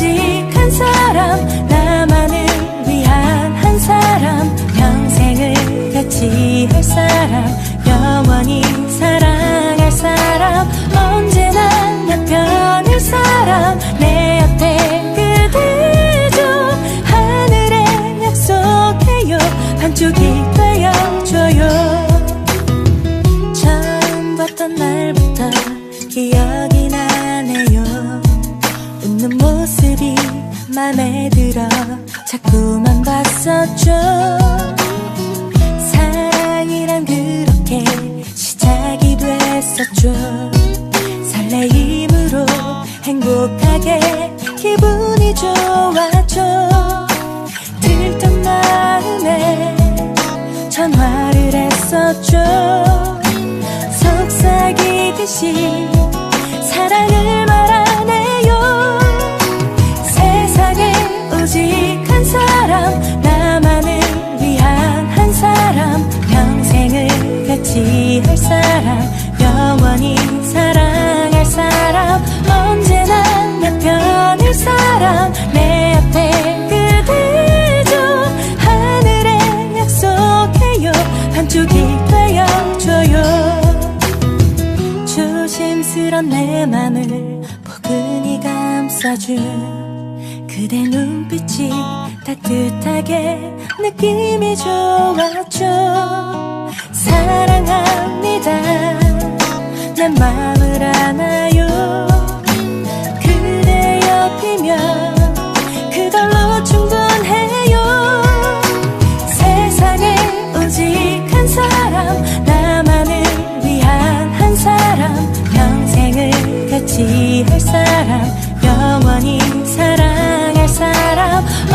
한 사람 나만을 위한 한 사람 평생을 같이 할 사람 영원히 사랑할 사람 언제나 내 편일 사람 내 앞에 그대죠 하늘에 약속해요. 반쪽이 되어줘요. 처음 봤던 날부터 기억이 나 맘에 들어 자꾸만 봤었죠 사랑이란 그렇게 시작이 됐었죠. 설레임으로 행복하게 기분이 좋았죠 들뜬 마음에 전화를 했었죠 사람 영원히 사랑할 사람. 언제나 내 편일 사람. 내 앞에 그대죠. 하늘에 약속해요. 반쪽이 되어줘요. 조심스런 내 맘을 포근히 감싸준 그대 눈빛이 따뜻하게 느낌이 좋았죠. 사랑합니다. 내 맘을 안아요. 그대 옆이면 그걸로 충분해요. 세상에 오직 한 사람 나만을 위한 한 사람 평생을 같이 할 사람 that I'm